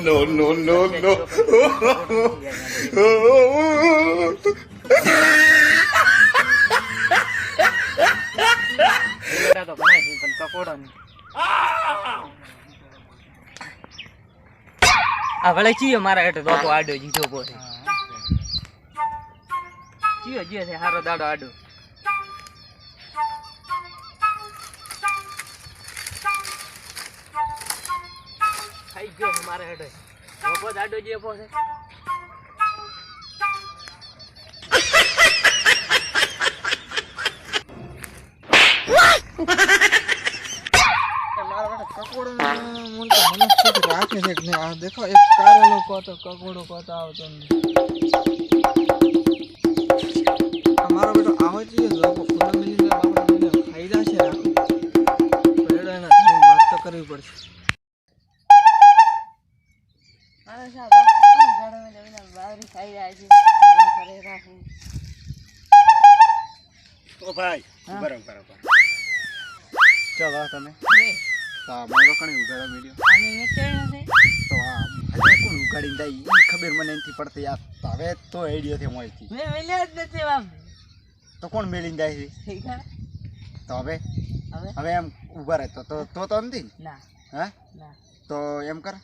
no, no, no, no. ચીયો મારા હેઠળ બાપુ આડો જીતો કોઈ ચીયો જીયો છે હારો દાડો આડો. મારા જ છે. મને તો મનુષ્ય જ રાખે છે આ દેખો એક કારેલો કોતો કકોડો કોતો આવતો નથી બેટો આવે છે લોકો પૂનમ મિલી બાપડા મિલી ફાયદા છે. પેડો એના વાત તો કરવી પડશે. ઓ ભાઈ બરાબર બરાબર ચાલો તમે. હે, મારો કણી છે? તો આ હજે કોણ ઉગાડીને જાય ઈ ખબર મને નથી પડતી. આ તો હવે તો આઈડિયો થી મળતી મેં મળ્યા જ નથી બાપ. તો કોણ મેલીને જાય છે? તો હવે? હવે? હવે એમ ઊભા રહે. તો તો તો તો નથી ના, હા? તો એમ કર.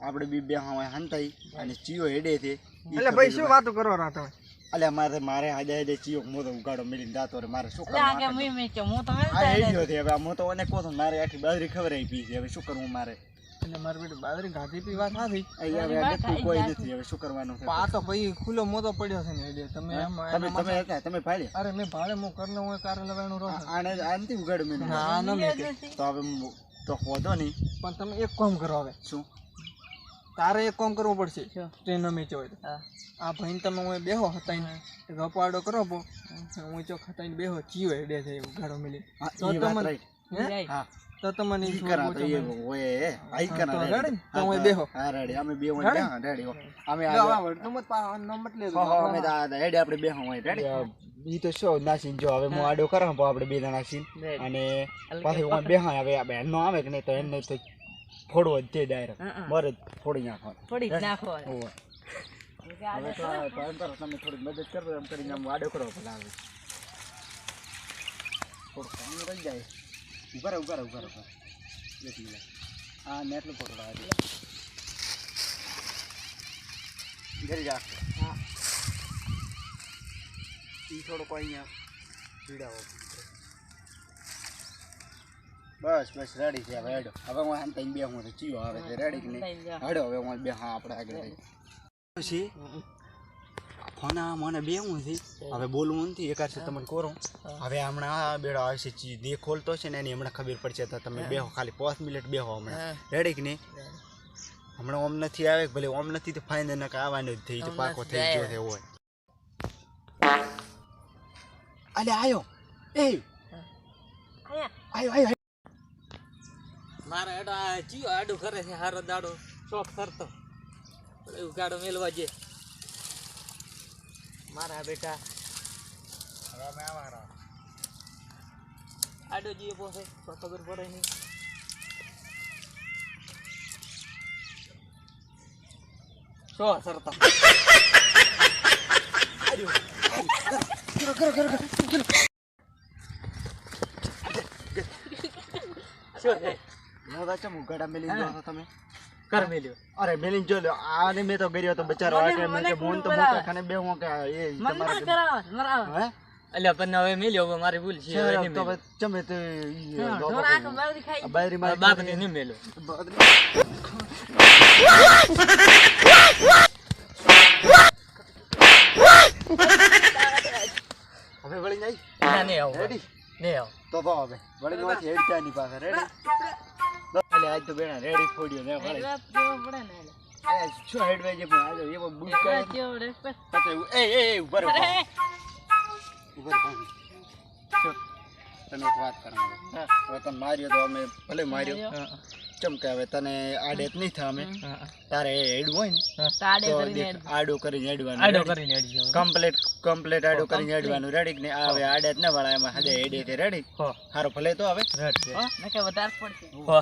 આપણે બી બે હવે હંતાઈ. અને ચિયો હેડે છે. એટલે ભાઈ શું વાતો કરો રાતો અલે મારે મારે હાજે હાજે ચિયો મોતો ઉગાડો મેલીને દાતો રે મારે શું કરવું આ મી મી મેં મેં હું તો આ મેલતા ગયો છે હવે હું તો અને છું મારે આખી બાજરી ખબર આવી છે. હવે શું કરવું મારે? અને મારી બેટી બાજરી ગાધી પીવા અહીંયા હવે કોઈ નથી હવે શું કરવાનું છે? આ તો ભાઈ ખુલ્લો મોતો પડ્યો છે ને એટલે તમે એમ તમે તમે તમે ભાડે? અરે મેં ભાડે હું કરને હું કારે લગાડનું રહો આને આનથી ઉગાડ મેં. ના ના મેં તો હવે હું- તો હોદો નહીં. પણ તમે એક કામ કરો હવે. શું? તારે એક કામ કરવું પડશે? ટ્રેન મેચ હોય તો. આ ભાઈને તમે હું બેહો હતાઈને. ગપાડો કરો પો હું ચોક હતાઈને બેહો. ચીયો હેડે છે એવું ગાડો મિલી તો તમને- તો તમને ઈ કરા તો એ ઓછું હોય એ. આ ઈ કરા ને? તો હું બેહો. હા રેડી. અમે બે હોય Ready? ત્યાં ready અમે આ આ વળતું મત પા- જ લેજો. હો, અમે તો હેડે આપણે બેહો હોય રેડી? ઈ તો શું નાસીન જો હવે હું આડો કરા તો આપણે બે જણા સીન. અને પાછી હું બેહા હવે એનો આવે કે નહીં તો એને તો ફોડવો જ તે ડાયરેક્ટ મારે હં. ફોડી નાખો થોડી નાખો હોવે. હવે તો એમ કરો તમે થોડીક મદદ કરો એમ કરીને આમ આડો કરો પેલા આવે થોડું કામ રહી જાય. ઊભા રહે ઊભા રહો ઊભા રહે. એક મિનિટ. આ નેટલું પકડો આ એટલે ઘરી જા. હા. ઈ થોડોક અહીંયા પીડાવો. બસ બસ રેડી છે. હવે હેડો. હવે હું આમ તઈને બે હું ચીયો આવે છે. રેડી કે નહીં? હેડો હવે હું બે હા આપણે આગળ. પછી? ફોન મને બે હું છે. હવે બોલવું નથી એકાદ છે તમને કરો. હવે હમણાં આ બેડો આવશે ચી દે ખોલતો છે ને એની હમણાં ખબર પડશે તો તમે બેહો ખાલી પાંચ મિનિટ બેહો હમણાં. રેડી કે નહીં? હમણાં ઓમ નથી આવે ભલે ઓમ નથી તો ફાઇન ને આવવાનું જ થઈ પાકો થઈ ગયો છે હોય. અલે આયો. એ. આયો આયો. મારા એડો આ ચિયો આડું કરે છે હારો દાડો શોખ કરતો. એવું ગાડો મેલવા જે. મારા બેટા. આડો જીએ પોસે તો ખબર પડે નહીં. શો સરતા શું છે મોદા ચમ ઉગાડા મેલી જો તમે. કર મેલ્યો. અરે મેલી જો લ્યો. આને મેં તો કર્યો તો બચારો. આ કે તો મોટા ખાને બે હું કે એ તમારે હે? અલ્યા પણ હવે મેલ્યો હવે મારી ભૂલ છે હવે નહીં તો ચમે બાયરી હવે મારી બાપને નહીં મેલ્યો. હવે વળી ના, નહીં આવું. રેડી નહીં આવું. તો તો હવે. વળી માંથી હેડતા ની પાસે. રેડી એટલે આજ તો બેણા રેડી ફોડ્યો ને વળી. આ શું હેડવે જે પણ આજે એવો બુક કરે પછી એવું- એ એ એ ઊભા રહો તને એક વાત કરવાની હવે તને માર્યો તો અમે ભલે માર્યો. ચમ કે હવે તને આડે જ નહીં થાય અમે. તારે એ હેડવું હોય ને તાડે તો કરીને આડું કરીને હેડવાનું. આડો? કરીને હેડજો. કમ્પ્લીટ કમ્પ્લીટ આડું કરીને હેડવાનું. રેડી ને હવે આડે જ ના વાળા એમાં હદે હેડે રેડી હો. હારો ભલે તો હવે. રેડ છે. હા? હો.